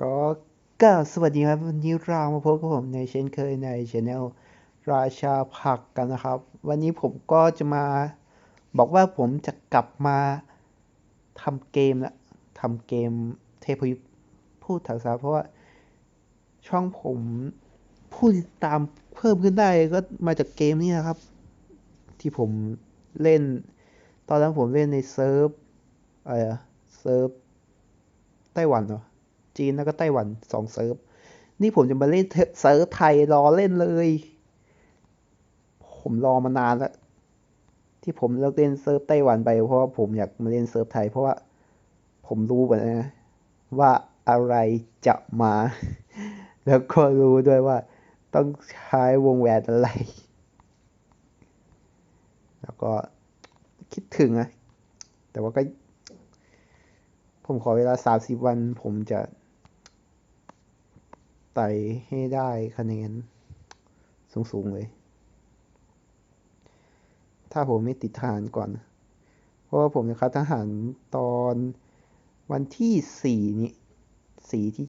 ก็ก็สวัสดีครับ วันนี้เรามาพบกับผมในเช่นเคยในช anel ราชาผักกันนะครับ วันนี้ผมก็จะมาบอกว่าผมจะกลับมาทำเกมละทำเกมเทพยุทธพูดถักษาเพราะว่าช่องผมผู้ติดตามเพิ่มขึ้นได้ก็มาจากเกมนี้นะครับ ที่ผมเล่น ตอนนั้นผมเล่นในเซิร์ฟอะไรอะเซิร์ฟไต้หวันเหรอ จีนแล้วก็ไต้หวันสองเซิร์ฟ นี่ผมจะมาเล่นเซิร์ฟไทยรอเล่นเลย ผมรอมานานแล้ว ที่ผมเลิกเล่นเซิร์ฟไต้หวันไปเพราะว่าผมอยากมาเล่นเซิร์ฟไทย เพราะว่าผมรู้เหมือนนนะว่าอะไรจะมา แล้วก็รู้ด้วยว่าต้องใช้วงแหวนอะไร แล้วก็คิดถึงอะแต่ว่าก็ ผมขอเวลาสามสิบวันผมจะ ไต่ให้ได้คะแนนสูงๆเลย ถ้าผมไม่ติดทหารก่อน เพราะว่าผมจะคัดทหารตอนวันที่สี่นี้สี่ที่